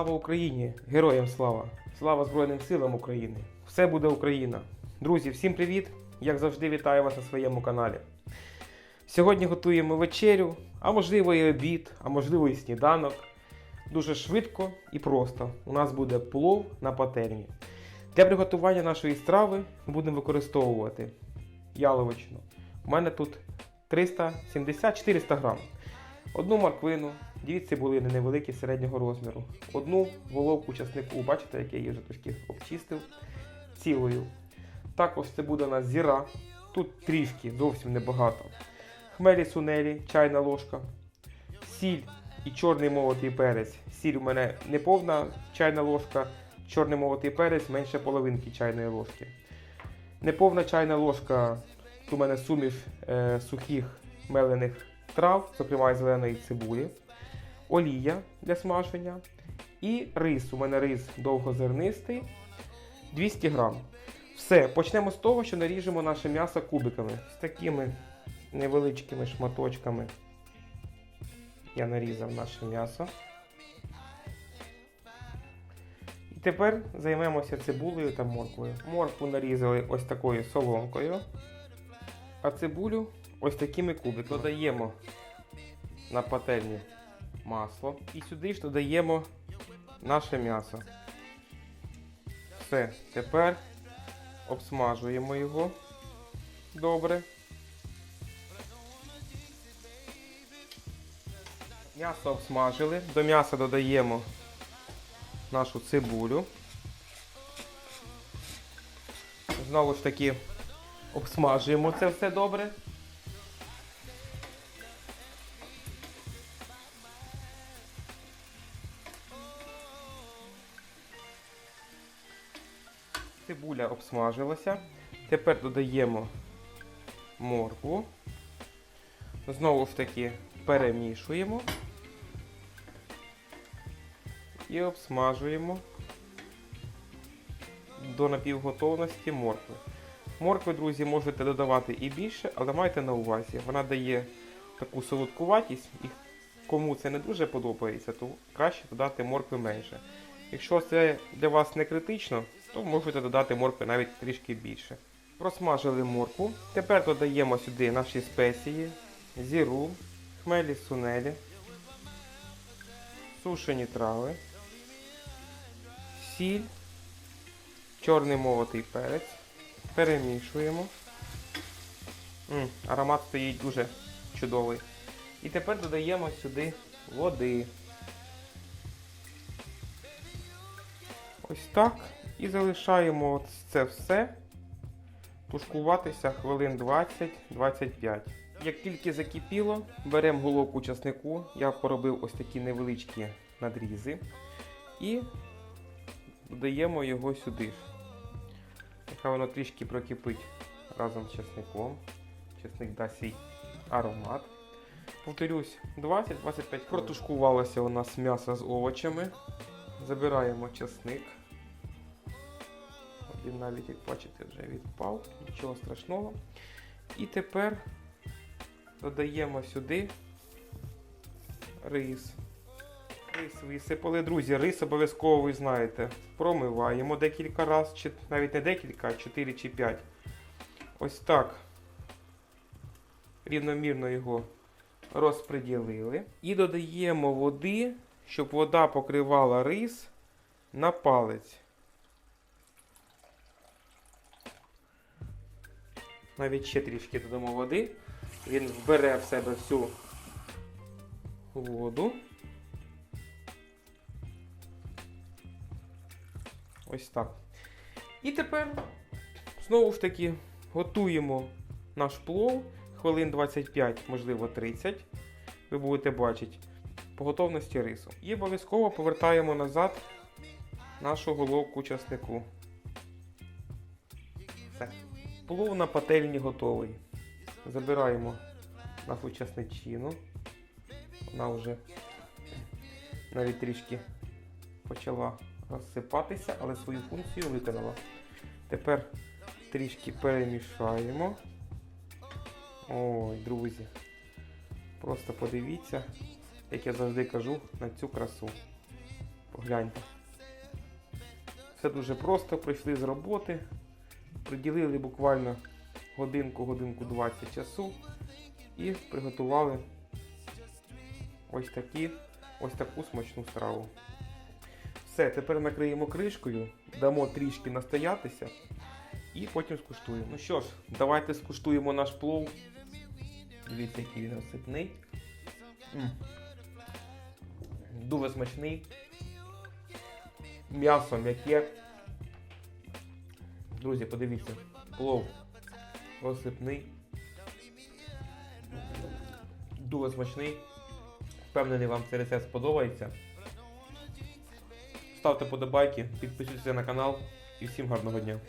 Слава Україні! Героям слава! Слава Збройним силам України! Все буде Україна! Друзі, всім привіт! Як завжди, вітаю вас на своєму каналі. Сьогодні готуємо вечерю, а можливо і обід, а можливо і сніданок. Дуже швидко і просто. У нас буде плов на пательні. Для приготування нашої страви ми будемо використовувати яловичину. У мене тут 370-400 грам. Одну морквину, дві цибулини невеликі середнього розміру, одну головку часнику, бачите, як я її вже трошки обчистив цілою. Також це буде у нас зіра, тут трішки, зовсім небагато. Хмелі сунелі, чайна ложка, сіль і чорний молотий перець. Сіль у мене не повна чайна ложка, чорний молотий перець менше половинки чайної ложки. Неповна чайна ложка, у мене суміш е, сухих мелених трав, зокрема і зеленої цибулі, олія для смаження і рис. У мене рис довгозернистий 200 грам. Все, почнемо з того, що наріжемо наше м'ясо кубиками. З такими невеличкими шматочками я нарізав наше м'ясо. І тепер займемося цибулею та морквою. Моркву нарізали ось такою соломкою, а цибулю ось такими кубиками. Додаємо на пательню масло і сюди ж додаємо наше м'ясо. Все, тепер обсмажуємо його добре. М'ясо обсмажили. До м'яса додаємо нашу цибулю. Знову ж таки обсмажуємо це все добре. Цибуля обсмажилася. Тепер додаємо моркву. Знову ж таки перемішуємо і обсмажуємо до напівготовності моркви. Моркви, друзі, можете додавати і більше, але майте на увазі, вона дає таку солодкуватість, і кому це не дуже подобається, то краще додати моркви менше. Якщо це для вас не критично, то можете додати моркви навіть трішки більше. Просмажили моркву. Тепер додаємо сюди наші спеції, зіру, хмелі сунелі, сушені трави, сіль, чорний молотий перець. Перемішуємо. М, аромат стоїть дуже чудовий. І тепер додаємо сюди води. Ось так. І залишаємо це все тушкуватися хвилин 20-25. Як тільки закипіло, беремо головку часнику. Я поробив ось такі невеличкі надрізи. І додаємо його сюди. Нехай воно трішки прокипить разом з часником. Часник дасть свій аромат. Повторюсь, 20-25 протушкувалося у нас м'ясо з овочами. Забираємо часник. Він навіть, як бачите, вже відпав, нічого страшного. І тепер додаємо сюди рис. Рис висипали. Друзі, рис обов'язково ви знаєте. Промиваємо декілька разів, чи навіть не декілька, а 4 чи 5. Ось так. Рівномірно його розподілили. І додаємо води, щоб вода покривала рис на палець. Навіть ще трішки додамо води. Він вбере в себе всю воду. Ось так. І тепер знову ж таки готуємо наш плов хвилин 25, можливо 30. Ви будете бачити по готовності рису. І обов'язково повертаємо назад нашу головку часнику. Все. Плов на пательні готовий. Забираємо нашу часничину. Вона вже навіть трішки почала розсипатися, але свою функцію виконала. Тепер трішки перемішаємо. Ой, друзі. Просто подивіться, як я завжди кажу, на цю красу. Погляньте. Все дуже просто, прийшли з роботи, приділили буквально годинку, годинку 20 часу і приготували ось такі, ось таку смачну страву. Все, тепер накриємо кришкою, дамо трішки настоятися і потім скуштуємо. Ну що ж, давайте скуштуємо наш плов. Дивіться, який він розсипний. М. Дуже смачний. М'ясо м'яке. Друзі, подивіться, плов розсипний. Дуже смачний. Впевнений, вам цей рецепт сподобається. Ставте подобайки, підписуйтесь на канал і всім гарного дня.